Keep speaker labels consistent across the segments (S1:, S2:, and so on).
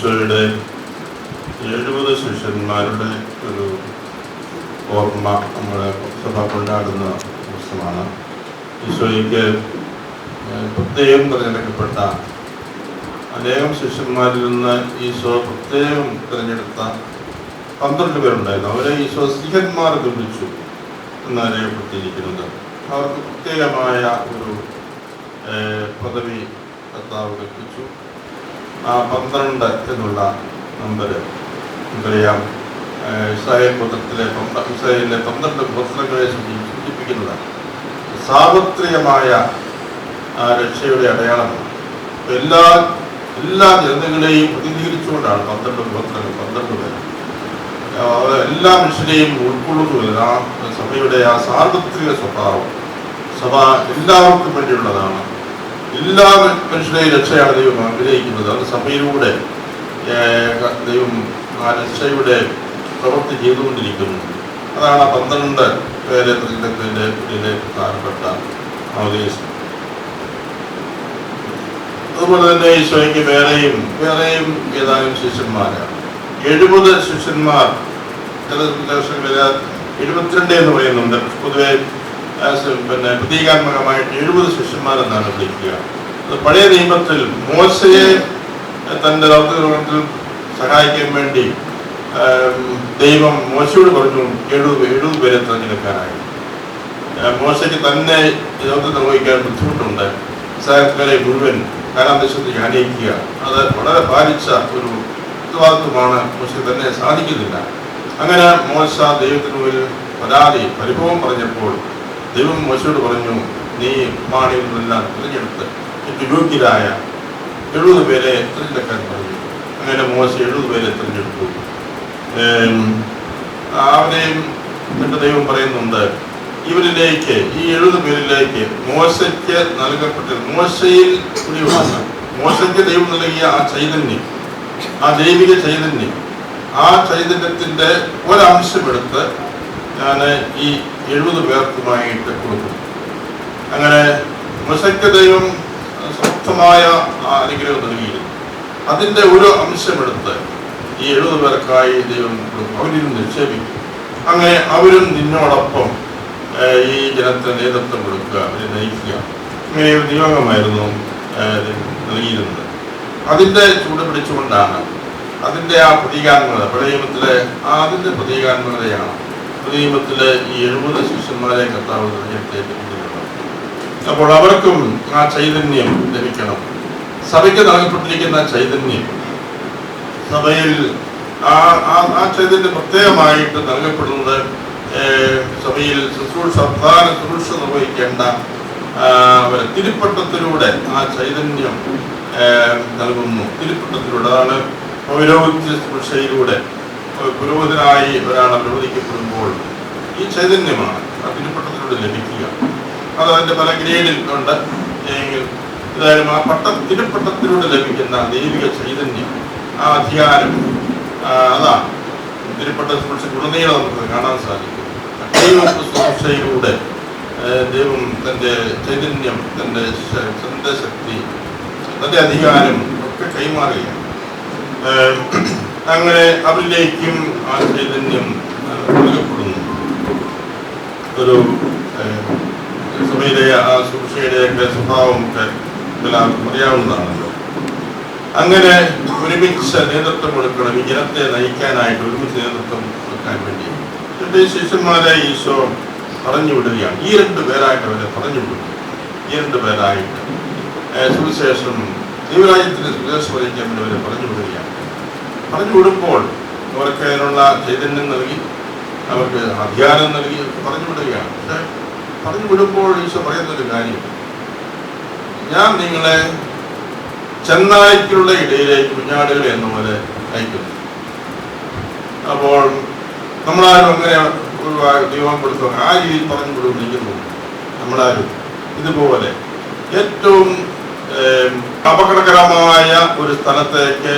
S1: ഈശോയുടെ എഴുപത് ശിഷ്യന്മാരുടെ ഒരു ഓർമ്മ നമ്മുടെ സഭ കൊണ്ടാടുന്ന ദിവസമാണ്. ഈശോയ്ക്ക് പ്രത്യേകം തിരഞ്ഞെടുക്കപ്പെട്ട അനേകം ശിഷ്യന്മാരിൽ നിന്ന് ഈശോ പ്രത്യേകം തിരഞ്ഞെടുത്ത പന്ത്രണ്ട് പേരുണ്ടായിരുന്നു. അവരെ ഈശോ സിഹന്മാർ ഗമിച്ചു എന്നറിയപ്പെട്ടിരിക്കുന്നത് അവർക്ക് പ്രത്യേകമായ ഒരു പദവി കർത്താവ് കൽപ്പിച്ചു. പന്ത്രണ്ട് എന്നുള്ള നമ്പർ നമുക്കറിയാം. ഇസ്രായേൽ ഗോത്രത്തിലെ ഇസ്രായേലിലെ പന്ത്രണ്ട് ഗോത്രങ്ങളെ സൂചിപ്പിക്കുന്നത് സാർവത്രികമായ രക്ഷയുടെ അടയാളം. എല്ലാ എല്ലാ ജനതകളെയും പ്രതിനിധീകരിച്ചുകൊണ്ടാണ് പന്ത്രണ്ട് ഗോത്രങ്ങൾ പന്ത്രണ്ട് പേര്. എല്ലാ മനുഷ്യരെയും ഉൾക്കൊള്ളുന്നു ആ സഭയുടെ ആ സാർവത്രിക സ്വഭാവം. സഭ എല്ലാവർക്കും വേണ്ടിയുള്ളതാണ്. എല്ലാ മനുഷ്യരെയും രക്ഷയാണ് ദൈവം ആഗ്രഹിക്കുന്നത്. അത് സഭയിലൂടെ ദൈവം ആ രക്ഷയുടെ പ്രവൃത്തി ചെയ്തുകൊണ്ടിരിക്കുന്നു. അതാണ് ആ പന്ത്രണ്ട് പേരെ തിരഞ്ഞെടുപ്പിന്റെ ഇതിലെ പ്രധാനപ്പെട്ട അവദേശം അതുപോലെ തന്നെ ഈശോയ്ക്ക് വേറെയും വേറെയും ഏതാനും ശിഷ്യന്മാരാണ്. എഴുപത് ശിഷ്യന്മാർ ചില എഴുപത്തിരണ്ട് എന്ന് പറയുന്നുണ്ട്. പൊതുവെ പിന്നെ പ്രതീകാത്മകമായിട്ട് എഴുപത് ശിഷ്യന്മാരെന്നാണ് വിളിക്കുക. അത് പഴയ നിയമത്തിൽ മോശയെ തന്റെ ദൗത്യത്തിൽ സഹായിക്കാൻ വേണ്ടി ദൈവം മോശയോട് പറഞ്ഞു എഴുപത് എഴുപത് പേരെ തിരഞ്ഞെടുക്കാനായി. മോശയ്ക്ക് തന്നെ ദൗത്യം നിർവഹിക്കാൻ ബുദ്ധിമുട്ടുണ്ട്. ഇസ്രായേൽക്കാരെ മുഴുവൻ കാലാന്തശത്തിൽ ധ്യാനിക്കുക അത് വളരെ ഭാരിച്ച ഒരു ഉത്തരവാദിത്വമാണ് മോശയ്ക്ക് തന്നെ സാധിക്കുന്നില്ല. അങ്ങനെ മോശ ദൈവത്തിന് മുന്നിൽ പരാതി പരിഭവം പറഞ്ഞപ്പോൾ ദൈവം മോശയോട് പറഞ്ഞു നീ മാണിയിൽ തിരഞ്ഞെടുത്ത് എനിക്ക് യോഗ്യരായ എഴുപത് പേരെ തിരഞ്ഞെടുക്കാൻ പറഞ്ഞു. അങ്ങനെ മോശ എഴുപത് പേരെ തിരഞ്ഞെടുത്തു. അവരെയും എന്നിട്ട് ദൈവം പറയുന്നുണ്ട് ഇവരിലേക്ക് ഈ എഴുപത് പേരിലേക്ക് മോശയ്ക്ക് നൽകപ്പെട്ട മോശയിൽ മോശയ്ക്ക് ദൈവം നൽകിയ ആ ചൈതന്യം ആ ദൈവിക ചൈതന്യം ആ ചൈതന്യത്തിന്റെ ഒരംശമെടുത്ത് ഞാൻ ഈ എഴുപത് പേർക്കുമായിട്ട് കൊടുക്കും. അങ്ങനെ മോശയ്ക്ക് ദൈവം ആ അനുഗ്രഹം നൽകിയിരുന്നു. അതിന്റെ ഒരു അംശമെടുത്ത് ഈ എഴുപത് പേർക്കായി ദൈവം കൊടുക്കും. അവരിൽ നിക്ഷേപിക്കും. അങ്ങനെ അവരും നിന്നോടൊപ്പം ഈ ജനത്തിന് നേതൃത്വം കൊടുക്കുക അവരെ നയിക്കുക. ഇങ്ങനെ ഒരു നിയോഗമായിരുന്നു നൽകിയിരുന്നത്. അതിന്റെ ചൂട് പിടിച്ചുകൊണ്ടാണ് അതിന്റെ ആ പ്രതീകാത്മകത ആ അതിന്റെ പ്രതീകാത്മകതയാണ് നിയമത്തിലെ ഈ എഴുപത് ശിഷ്യന്മാരെ കർത്താവ് തിരഞ്ഞെടുത്തേക്കുന്നത് അപ്പോൾ അവർക്കും ആ ചൈതന്യം ലഭിക്കണം. സഭയ്ക്ക് നൽകപ്പെട്ടിരിക്കുന്ന ചൈതന്യം സഭയിൽ ആ ആ ചൈതന്യം പ്രത്യേകമായിട്ട് നൽകപ്പെടുന്നത് സഭയിൽ ശുശ്രൂഷ പ്രധാന ശുശ്രൂഷ നിർവഹിക്കേണ്ട തിരുപ്പട്ടത്തിലൂടെ ആ ചൈതന്യം നൽകുന്നു. തിരുപ്പട്ടത്തിലൂടെ അതാണ് പൗരോഹിത്യ ശുശ്രൂഷയിലൂടെ പുരോഹിതനായി ഒരാൾ അനുവദിക്കപ്പെടുമ്പോൾ ഈ ചൈതന്യമാണ്. ആ തിരുപ്പട്ടത്തിലൂടെ ലഭിക്കുക. അത് അതിന്റെ പല ഗ്രേഡിൽ ഉണ്ട്. എങ്കിൽ ഏതായാലും ആ പട്ട തിരുപ്പട്ടത്തിലൂടെ ലഭിക്കുന്ന ദൈവിക ചൈതന്യം ആ അധികാരം അതാണ്. തിരുപ്പട്ട ഗുണനീളം നമുക്ക് കാണാൻ സാധിക്കും. ദൈവ തന്റെ ചൈതന്യം തന്റെ തന്റെ ശക്തി തന്റെ അധികാരം ഒക്കെ കൈമാറുകയാണ്. അങ്ങനെ അവരിലേക്കും ആ ചൈതന്യം നൽകപ്പെടുന്നു. ഒരു സഭയിലെ ആ സുരക്ഷയുടെയൊക്കെ സ്വഭാവം എല്ലാവർക്കും അറിയാവുന്നതാണല്ലോ. അങ്ങനെ ഒരുമിച്ച് നേതൃത്വം കൊടുക്കണം. ഈ ജനത്തെ നയിക്കാനായിട്ട് ഒരുമിച്ച് നേതൃത്വം കൊടുക്കാൻ വേണ്ടി. എന്റെ ശിഷ്യന്മാരെ ഈശോ പറഞ്ഞു വിടുകയാണ് ഈ രണ്ട് പേരായിട്ട് അവരെ പറഞ്ഞു വിടുന്നു ഈ രണ്ട് പേരായിട്ട് സുവിശേഷം ദൈവരാജ്യത്തിന്റെ സുവിശേഷം വഹിക്കാൻ വേണ്ടി അവരെ പറഞ്ഞു വിടുകയാണ് പറഞ്ഞു വിടുമ്പോൾ അവർക്ക് അതിനുള്ള ചൈതന്യം നൽകി അവർക്ക് അധ്യാനം നൽകി പറഞ്ഞു വിടുകയാണ്. പക്ഷെ പറഞ്ഞു വിടുമ്പോൾ ഈശോ പറയുന്നൊരു കാര്യം ഞാൻ നിങ്ങളെ ചെന്നായ്ക്കുള്ള ഇടയിലേക്ക് കുഞ്ഞാടുകൾ എന്ന പോലെ അയക്കുന്നു. അപ്പോൾ നമ്മളാരും അങ്ങനെ ദൈവം കൊടുത്തു ആ രീതിയിൽ പറഞ്ഞു കൊടുത്തിരിക്കുന്നു നമ്മളാരും ഇതുപോലെ ഏറ്റവും അപകടകരമായ ഒരു സ്ഥലത്തേക്ക്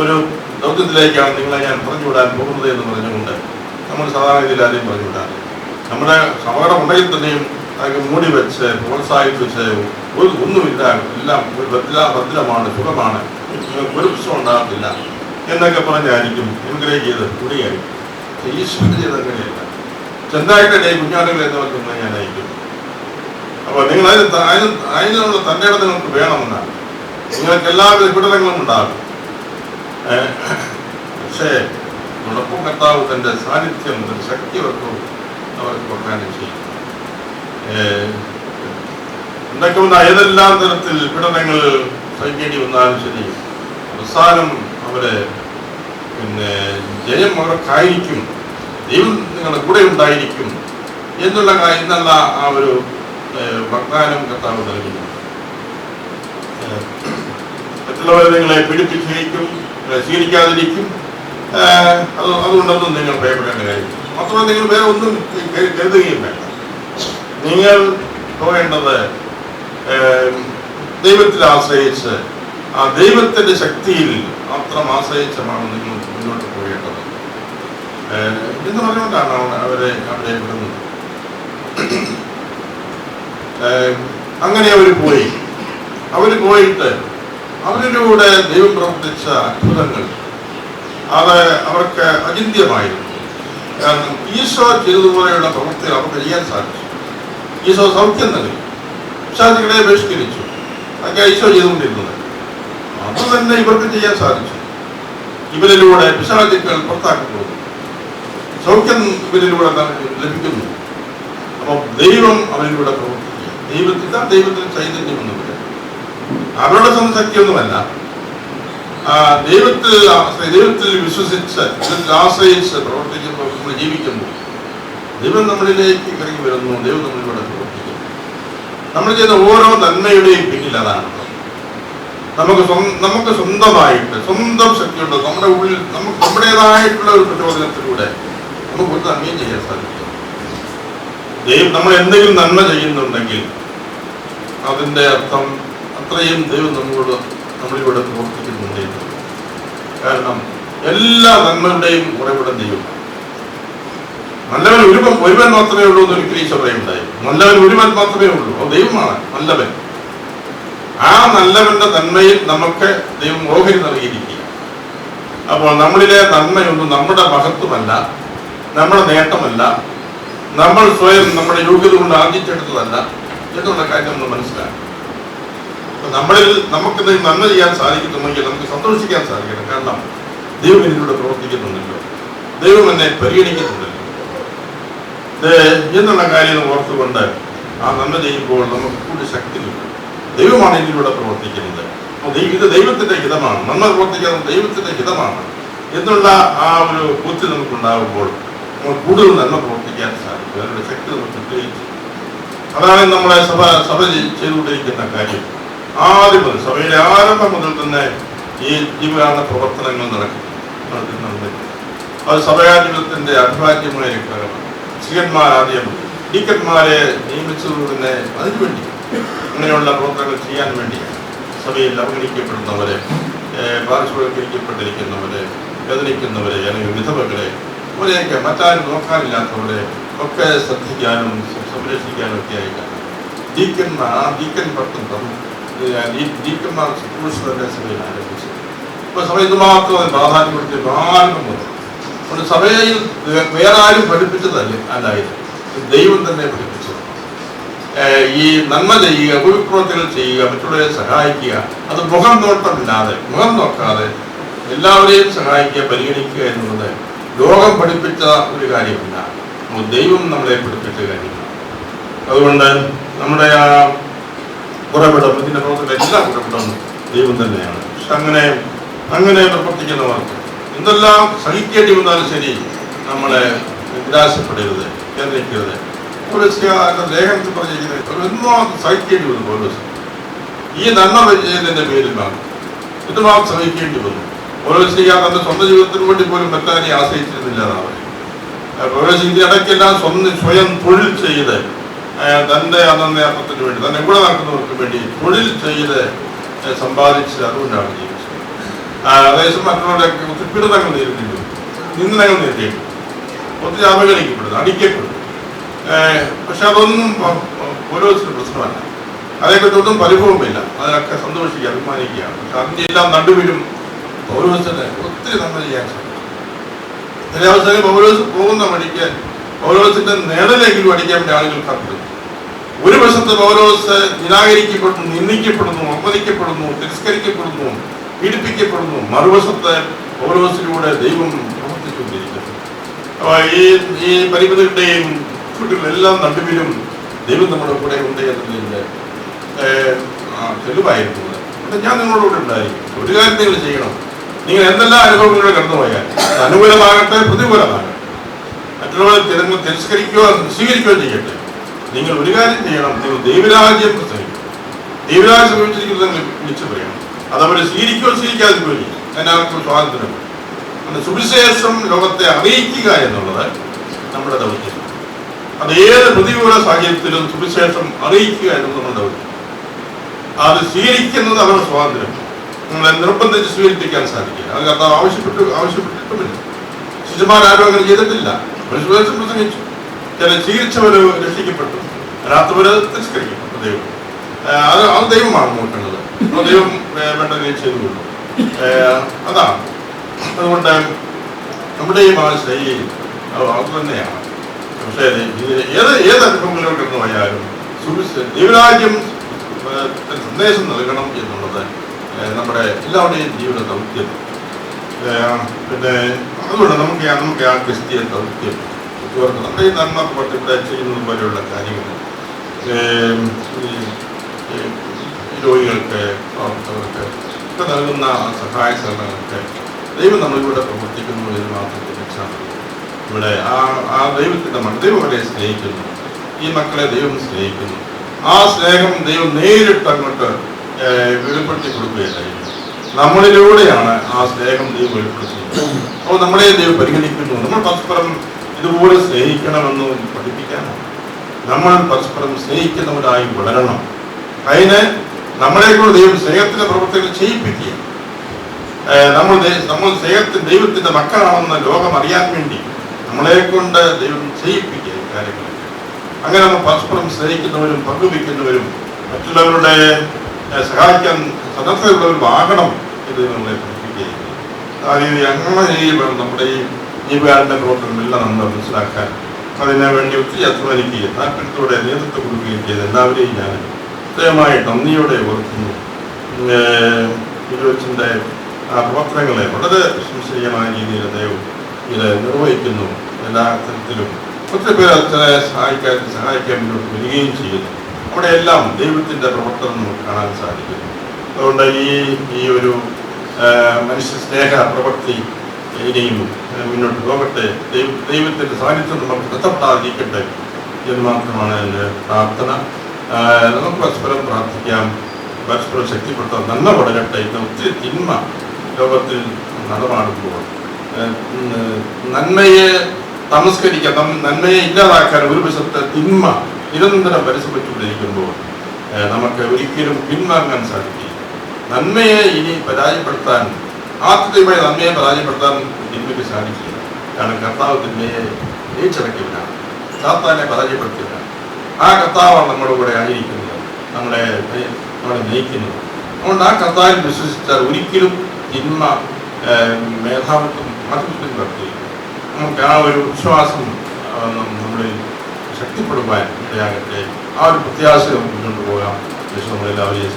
S1: ഒരു ദൗത്യത്തിലേക്കാണ് നിങ്ങളെ ഞാൻ പറഞ്ഞുവിടാൻ പോകുന്നത് എന്ന് പറഞ്ഞുകൊണ്ട് നമ്മൾ സാധാരണ രീതിയിൽ ആരെയും പറഞ്ഞുവിടാറ് നമ്മുടെ അപകടം ഉണ്ടെങ്കിൽ തന്നെയും അതൊക്കെ മൂടി വെച്ച് പ്രോത്സാഹിപ്പിച്ച് ഒരു ഒന്നുമില്ല എല്ലാം ഒരു ഭദ്ര ഭദ്രമാണ് സുഖമാണ്. ഒരു പ്രശ്നം ഉണ്ടാകത്തില്ല എന്നൊക്കെ പറഞ്ഞായിരിക്കും എൻകറേജ് ചെയ്ത് കൂടിയായിരിക്കും പക്ഷേ ഈശ്വരൻ ചെയ്ത് അങ്ങനെയല്ല. ചെന്തായിട്ടേ കുഞ്ഞാടുകൾ എന്ന് പറഞ്ഞ ഞാൻ അയക്കും അപ്പോൾ നിങ്ങൾ അതിന് അതിനുള്ള ഇടം നിങ്ങൾക്ക് വേണമെന്നാണ്. നിങ്ങൾക്ക് എല്ലാവിധ വിടലങ്ങളും ഉണ്ടാകും. പക്ഷേ ഉണപ്പും കർത്താവ് തന്റെ സാന്നിധ്യം തന്റെ ശക്തി അവർക്ക് അവർക്ക് വാഗ്ദാനം ചെയ്യും എന്തൊക്കെ വന്ന ഏതെല്ലാം തരത്തിൽ പീഡനങ്ങൾ സഹിക്കേണ്ടി വന്നാലും ശരി അവസാനം അവരെ പിന്നെ ജയം അവർക്കായിരിക്കും. ദൈവം നിങ്ങളുടെ കൂടെ ഉണ്ടായിരിക്കും എന്നുള്ള എന്നുള്ള ആ ഒരു വാഗ്ദാനം കർത്താവ് നൽകുന്നു. മറ്റുള്ളവരെ നിങ്ങളെ നിങ്ങളെ സ്വീകരിക്കാതിരിക്കും അത് അതുകൊണ്ടൊന്നും നിങ്ങൾ ഭയപ്പെടേണ്ട കാര്യം മാത്രമല്ല നിങ്ങൾ വേറെ ഒന്നും കരു- കരുതുകയും വേണ്ട. നിങ്ങൾ പോകേണ്ടത് ദൈവത്തിൽ ആശ്രയിച്ച് ആ ദൈവത്തിന്റെ ശക്തിയിൽ മാത്രം ആശ്രയിച്ചാണ് നിങ്ങൾ മുന്നോട്ട് പോകേണ്ടത്. എന്ന് പറഞ്ഞുകൊണ്ടാണ് അവ- അവരെ അവരെ വിടുന്നത്. അങ്ങനെ അവർ പോയി. അവർ പോയിട്ട് അവരിലൂടെ ദൈവം പ്രവർത്തിച്ച അത്ഭുതങ്ങൾ അത് അവർക്ക് അചിന്യമായിരുന്നു കാരണം ഈശോ ചെയ്തതുപോലെയുള്ള പ്രവൃത്തികൾ അവർക്ക് ചെയ്യാൻ സാധിച്ചു. ഈശോ സൗഖ്യം നൽകി. വിശ്വാസികളെ ബഹിഷ്കരിച്ചു. അതൊക്കെ ഈശോ ചെയ്തുകൊണ്ടിരുന്നത്. അത് തന്നെ ഇവർക്ക് ചെയ്യാൻ സാധിച്ചു. ഇവരിലൂടെ പിശാചുക്കൾ പുറത്താക്കപ്പെടുന്നു. സൗഖ്യം ഇവരിലൂടെ ലഭിക്കുന്നു. അപ്പം ദൈവം അവരിലൂടെ പ്രവർത്തിക്കുക. ദൈവത്തിൽ ദൈവത്തിന് പറയാം അവരുടെ ശക്തിയൊന്നുമല്ല ദൈവത്തിൽ ദൈവത്തിൽ വിശ്വസിച്ച് ആശ്രയിച്ച് പ്രവർത്തിക്കുമ്പോൾ നമ്മൾ ജീവിക്കുമ്പോൾ ദൈവം നമ്മളിലേക്ക് ഇറങ്ങി വരുന്നു ദൈവം നമ്മളിലൂടെ പ്രവർത്തിക്കുന്നു. നമ്മൾ ചെയ്യുന്ന ഓരോ നന്മയുടെയും പിന്നിൽ അതാണ്. നമുക്ക് നമുക്ക് സ്വന്തമായിട്ട് സ്വന്തം ശക്തിയുണ്ട്. നമ്മുടെ ഉള്ളിൽ നമുക്ക് നമ്മുടേതായിട്ടുള്ള ഒരു പ്രചോദനത്തിലൂടെ നമുക്ക് ഒരു നന്മയും ചെയ്യാൻ സാധിക്കും. ദൈവം നമ്മൾ എന്തെങ്കിലും നന്മ ചെയ്യുന്നുണ്ടെങ്കിൽ അതിന്റെ അർത്ഥം അത്രയും ദൈവം നമ്മളോട് നമ്മളിവിടെ പ്രവർത്തിക്കുന്നുണ്ട്. കാരണം എല്ലാ നന്മയുടെയും ഉറവിടം ദൈവം. നല്ലവൻ ഒരുവൻ ഒരുവൻ മാത്രമേ ഉള്ളൂ എന്ന് ഒരിക്കലും ഈശോ പറയുണ്ടായി നല്ലവൻ ഒരുവൻ മാത്രമേ ഉള്ളൂ. അത് ദൈവമാണ് നല്ലവൻ. ആ നല്ലവന്റെ നന്മയിൽ നമുക്ക് ദൈവം ഓഹരി നൽകിയിരിക്കുക അപ്പോൾ നമ്മളിലെ നന്മയൊന്നും നമ്മുടെ മഹത്വമല്ല നമ്മുടെ നേട്ടമല്ല നമ്മൾ സ്വയം നമ്മുടെ യോഗ്യത കൊണ്ട് ആർജിച്ചെടുത്തതല്ല. എന്നുള്ള കാര്യം നമ്മൾ മനസ്സിലാക്കും നമ്മളിൽ നമുക്ക് എന്തെങ്കിലും നന്മ ചെയ്യാൻ സാധിക്കുന്നുണ്ടെങ്കിൽ നമുക്ക് സന്തോഷിക്കാൻ സാധിക്കണം. കാരണം ദൈവം എന്നിലൂടെ പ്രവർത്തിക്കുന്നുണ്ടല്ലോ. ദൈവം എന്നെ പരിഗണിക്കുന്നുണ്ടല്ലോ. എന്നുള്ള കാര്യം ഓർത്തുകൊണ്ട് ആ നന്മ ചെയ്യുമ്പോൾ നമുക്ക് കൂടുതൽ ശക്തി കിട്ടും. ദൈവമാണ് ഇതിലൂടെ പ്രവർത്തിക്കുന്നത്. ഇത് ദൈവത്തിന്റെ ഹിതമാണ്. നന്മ പ്രവർത്തിക്കുന്നത് ദൈവത്തിന്റെ ഹിതമാണ്. എന്നുള്ള ആ ഒരു ബുദ്ധി നമുക്കുണ്ടാകുമ്പോൾ നമുക്ക് കൂടുതൽ നന്മ പ്രവർത്തിക്കാൻ സാധിക്കും. അതിനുള്ള ശക്തി നമുക്ക് അതാണ് നമ്മളെ സഭ സഭ ചെയ്- ചെയ്തുകൊണ്ടിരിക്കുന്ന കാര്യം. ആദ്യം മുതൽ സഭയിലെ ആരംഭം മുതൽ തന്നെ ഈ ജീവകാരണ പ്രവർത്തനങ്ങൾ നടക്കും നടക്കുന്നുണ്ട്. അത് സഭയാധിപത്യത്തിന്റെ അഭിവാജ്യമായ കാരണം ഘടകമാണ് ആദ്യം ഡീക്കന്മാരെ നിയമിച്ചത് തന്നെ അതിനുവേണ്ടി അങ്ങനെയുള്ള പ്രവർത്തനങ്ങൾ ചെയ്യാൻ വേണ്ടി സഭയിൽ അവഗണിക്കപ്പെടുന്നവരെ പാർശ്വവൽക്കരിക്കപ്പെട്ടിരിക്കുന്നവരെ വേദനിക്കുന്നവരെ അല്ലെങ്കിൽ വിധവകളെ അവരെയൊക്കെ മറ്റാരും നോക്കാനില്ലാത്തവരെ ഒക്കെ ശ്രദ്ധിക്കാനും സംരക്ഷിക്കാനും ഒക്കെ ആയിട്ടാണ് ഡീക്കന്മാർ ആ ഡീക്കൻ പത്തും ഡീക്കന്മാർ ശുശ്രൂഷ തന്നെ സഭയിൽ ആരംഭിച്ചു ഇപ്പൊ സഭ ഇതുമാത്രം പ്രാധാന്യം കൊടുത്ത് ആരംഭം മുതൽ അതുകൊണ്ട് സഭയിൽ വേറെ ആരും പഠിപ്പിച്ചതല്ല അല്ലായിരുന്നു ദൈവം തന്നെ പഠിപ്പിച്ചത് ഈ നന്മ ചെയ്യുക ഉപവിപ്രവർത്തികൾ ചെയ്യുക മറ്റുള്ളവരെ സഹായിക്കുക അത് മുഖം നോട്ടമില്ലാതെ മുഖം നോക്കാതെ എല്ലാവരെയും സഹായിക്കുക പരിഗണിക്കുക എന്നുള്ളത് ലോകം പഠിപ്പിച്ച ഒരു കാര്യമല്ല. ദൈവം നമ്മളെ പഠിപ്പിച്ച കാര്യമാണ് അതുകൊണ്ട് നമ്മുടെ ആ കുറവിടം ഇതിന്റെ പ്രവർത്തനം എല്ലാ കുറവിടം ദൈവം തന്നെയാണ്. പക്ഷെ അങ്ങനെ അങ്ങനെ പ്രവർത്തിക്കുന്നവർക്ക് എന്തെല്ലാം സഹിക്കേണ്ടി വന്നാലും ശരി നമ്മളെ നിരാശപ്പെടരുത് കേന്ദ്രിക്കരുത് ലേഖനത്തിൽ പറഞ്ഞിരിക്കുന്നത് എന്തുമാത്രം സഹിക്കേണ്ടി വന്നു പോലീസ് ഈ നന്മ ചെയ്യുന്നതിന്റെ പേരിലാണ് ഇതുമാത്രം സഹിക്കേണ്ടി വന്നു. പൗലോസ്ലിഹ തന്റെ സ്വന്തം ജീവിതത്തിന് വേണ്ടി പോലും മറ്റാരെയും ആശ്രയിച്ചിരുന്നില്ല എന്നാണ് പൗലോസ് ഇടയ്ക്കെല്ലാം സ്വന്തം സ്വയം തൊഴിൽ ചെയ്ത് ആ, തന്റെ അന്നത്തെ അർത്ഥത്തിന് വേണ്ടി തന്നെ കൂടെ നടക്കുന്നവർക്ക് വേണ്ടി തൊഴിൽ ചെയ്ത് സമ്പാദിച്ച് അതുകൊണ്ടാണ് ജീവിച്ചത്. അതേസമയം മറ്റുള്ളവരുടെ ഒത്തിരി പീഡനങ്ങൾ നേരിട്ടിട്ടുണ്ട് നിന്ദനങ്ങൾ നേരിട്ടിട്ടുണ്ട് ഒത്തിരി അവഗണിക്കപ്പെടുന്നു അടിക്കപ്പെടുന്നു. പക്ഷെ അതൊന്നും ഓരോരുത്തരും പ്രശ്നമല്ല. അതേക്കുറിച്ചൊന്നും പരിഭവമില്ല. അതിനൊക്കെ സന്തോഷിക്കുക അഭിമാനിക്കുകയാണ് പക്ഷെ അതിന്റെ എല്ലാം നടുവിലും പൗരോസിന് ഒത്തിരി നന്മ ചെയ്യാൻ സാധിക്കും. ചില അവസരങ്ങളിൽ പൗലോസ് പോകുന്ന വഴിക്ക് പൗരോസിന്റെ നേടലെങ്കിലും അടിക്കാൻ വേണ്ടി ആളുകൾ കാത്തിരുന്നു ഒരു വശത്ത് പൗലോസ് നിരാകരിക്കപ്പെടുന്നു നിന്ദിക്കപ്പെടുന്നു അപമതിക്കപ്പെടുന്നു തിരസ്കരിക്കപ്പെടുന്നു പീഡിപ്പിക്കപ്പെടുന്നു മറുവശത്ത് പൗലോസിലൂടെ ദൈവം പ്രവർത്തിച്ചുകൊണ്ടിരിക്കുന്നു. അപ്പൊ ഈ ഈ പരിമിതികളുടെയും കുട്ടികളെല്ലാം നടുവിലും ദൈവം നമ്മുടെ കൂടെ ഉണ്ട് എന്നതിന്റെ തെളിവായിരുന്നു. ഞാൻ നിങ്ങളോട് ഉണ്ടായിരിക്കും. ഒരു കാര്യം നിങ്ങൾ ചെയ്യണം. നിങ്ങൾ എന്തെല്ലാം അനുഭവങ്ങൾ കടന്നുപോയാൽ അനുകൂലമാകട്ടെ പ്രതികൂലമാകട്ടെ. മറ്റുള്ളവരെ തിരഞ്ഞ് തിരസ്കരിക്കുകയോ സ്വീകരിക്കുകയോ ചെയ്യട്ടെ. നിങ്ങൾ ഒരു കാര്യം ചെയ്യണം. നിങ്ങൾ ദൈവരാജ്യം പ്രസംഗിക്കും ദൈവരാജ്യം സമീപിച്ചിരിക്കുന്നത് നിങ്ങൾ വിളിച്ചു പറയണം. അത് അവർ സ്വീകരിക്കുകയോ സ്വീകരിക്കാതെ പോയി അതിനകത്ത് സ്വാതന്ത്ര്യം. സുവിശേഷം ലോകത്തെ അറിയിക്കുക എന്നുള്ളത് നമ്മുടെ ദൗത്യം. അത് ഏത് പ്രതികൂല സാഹചര്യത്തിലും സുവിശേഷം അറിയിക്കുക എന്നുള്ളത് നമ്മുടെ ദൗത്യം. അത് സ്വീകരിക്കുന്നത് അവരുടെ സ്വാതന്ത്ര്യം. നിങ്ങളെ നിർബന്ധിച്ച് സ്വീകരിപ്പിക്കാൻ സാധിക്കില്ല. അത് കർത്താവ് ആവശ്യപ്പെട്ടു ആവശ്യപ്പെട്ടിട്ടുമില്ല. ശിശുമാർ ആരോഗ്യം ചെയ്തിട്ടില്ല. അവർ സുവിശേഷം പ്രസംഗിച്ചു. ചില സ്വീകരിച്ചവര് രക്ഷിക്കപ്പെട്ടു. രാത്രിവര് തിരസ്കരിക്കും ദൈവം. അത് അത് ദൈവമാണ് നോക്കേണ്ടത് ദൈവം വേണ്ടതിനെ ചെയ്തു കൊണ്ടു അതാണ്. അതുകൊണ്ട് നമ്മുടെ ഈ ഭാഷയിൽ അത് തന്നെയാണ്. പക്ഷേ ഏത് ഏത് അനുഭവങ്ങളിലോട്ട് എന്ന് പോയാലും ദൈവരാജ്യം സന്ദേശം നൽകണം എന്നുള്ളത് നമ്മുടെ എല്ലാവരുടെയും ജീവിത ദൗത്യം. പിന്നെ അതുകൊണ്ട് നമുക്ക് നമുക്ക് ആ ക്രിസ്തീയ ദൗത്യം ചേർത്ത് നമ്മുടെ ഈ നന്മ ഇവിടെ ചെയ്യുന്നത് പോലെയുള്ള കാര്യങ്ങൾ. രോഗികൾക്ക് പ്രവർത്തകർക്ക് ഒക്കെ നൽകുന്ന സഹായ സഹകരണങ്ങൾക്ക് ദൈവം നമ്മളിവിടെ പ്രവർത്തിക്കുന്നു എന്ന് മാത്രം തിരിച്ചാണ് ഇവിടെ ആ ആ ദൈവത്തിന്റെ മക്കൾ ദൈവം അവരെ സ്നേഹിക്കുന്നു. ഈ മക്കളെ ദൈവം സ്നേഹിക്കുന്നു. ആ സ്നേഹം ദൈവം നേരിട്ട് അങ്ങോട്ട് വെളിപ്പെടുത്തി കൊടുക്കുകയായിരുന്നു നമ്മളിലൂടെയാണ് ആ സ്നേഹം ദൈവം വെളിപ്പെടുത്തുന്നത്. അപ്പോൾ നമ്മളെ ദൈവം പരിഗണിക്കുന്നു. നമ്മൾ പരസ്പരം ഇതുപോലെ സ്നേഹിക്കണമെന്ന് പഠിപ്പിക്കാനാണ് നമ്മൾ പരസ്പരം സ്നേഹിക്കുന്നവരായി വളരണം. അതിന് നമ്മളെ കൊണ്ട് ദൈവം സ്നേഹത്തിന്റെ പ്രവർത്തികൾ ചെയ്യിപ്പിക്കുക. നമ്മൾ നമ്മൾ സ്നേഹത്തിന് ദൈവത്തിന്റെ മക്കളാണെന്ന് ലോകം അറിയാൻ വേണ്ടി നമ്മളെ കൊണ്ട് ദൈവം ചെയ്യിപ്പിക്കുക കാര്യങ്ങളൊക്കെ. അങ്ങനെ നമ്മൾ പരസ്പരം സ്നേഹിക്കുന്നവരും പങ്കുവയ്ക്കുന്നവരും മറ്റുള്ളവരുടെ സഹായിക്കാൻ സദസ്സുള്ളവരും ആകണം ഇത് നമ്മളെ പഠിപ്പിക്കുകയും ആ രീതി അങ്ങനെ വേണം നമ്മുടെ ഈ ജീവകാരുടെ പ്രവർത്തനമെല്ലാം നമ്മൾ മനസ്സിലാക്കാൻ. അതിനെ വേണ്ടി ഒത്തിരി അധ്വാനിക്കുകയും താല്പര്യത്തോടെ നേതൃത്വം കൊടുക്കുകയും ചെയ്ത എല്ലാവരെയും ഞാൻ പ്രത്യേകമായി നന്ദിയോടെ ഓർക്കുന്നു. ഇരുവച്ചിന്റെ ആ പ്രവർത്തനങ്ങളെ വളരെ പ്രശംസനീയമായ രീതിയിൽ അദ്ദേഹം ഇത് നിർവഹിക്കുന്നു. എല്ലാ തരത്തിലും ഒത്തിരി പേർ അച്ഛനെ സഹായിക്കാൻ സഹായിക്കാൻ മുന്നോട്ട് വരികയും ചെയ്യുന്നു. അവിടെ എല്ലാം ദൈവത്തിന്റെ പ്രവർത്തനം നമുക്ക് കാണാൻ സാധിക്കുന്നു. അതുകൊണ്ട് ഈ ഈ ഒരു മനുഷ്യ സ്നേഹ പ്രവൃത്തി ഇനിയും മുന്നോട്ട് പോകട്ടെ. ദൈവ ദൈവത്തിന്റെ സാന്നിധ്യം നമുക്ക് നഷ്ടപ്പെടാതിരിക്കട്ടെ എന്ന് മാത്രമാണ് എന്റെ പ്രാർത്ഥന. നമുക്ക് പരസ്പരം പ്രാർത്ഥിക്കാം. പരസ്പരം ശക്തിപ്പെടുത്താൻ നന്മ വളരട്ടെ ഇന്ന് ഒത്തിരി തിന്മ ലോകത്തിൽ നടമാടുമ്പോൾ. നന്മയെ തമസ്കരിക്കാൻ നന്മയെ ഇല്ലാതാക്കാൻ ഒരു വശത്ത് തിന്മ നിരന്തരം പരിശ്രമിച്ചുകൊണ്ടിരിക്കുമ്പോൾ നമുക്ക് ഒരിക്കലും പിന്മാറാൻ സാധിക്കില്ല. നന്മയെ ഇനി പരാജയപ്പെടുത്താൻ ആത്യന്തികമായി നന്മയെ പരാജയപ്പെടുത്താൻ തിന്മയ്ക്ക് സാധിക്കില്ല. കാരണം കർത്താവ് തിന്മയെ ജയിച്ചിറക്കിയവനാണ് സാത്താനെ പരാജയപ്പെടുത്തിയവനാണ് ആ കർത്താവാണ് നമ്മുടെ കൂടെ ആയിരിക്കുന്നത്. നമ്മളെ നമ്മളെ നയിക്കുന്നത്. അതുകൊണ്ട് ആ കർത്താവിൽ വിശ്വസിച്ചാൽ ഒരിക്കലും തിന്മ മേധാവിത്വം ആധിപത്യം നടത്തിയില്ല നമുക്ക് ആ ഒരു വിശ്വാസം നമ്മളിൽ ശക്തിപ്പെടുവാൻ ഇടയാകട്ടെ. ആ ഒരു പ്രത്യാശ നമുക്ക് മുന്നോട്ട് പോകാം. യേശു നമ്മളെല്ലാവരെയും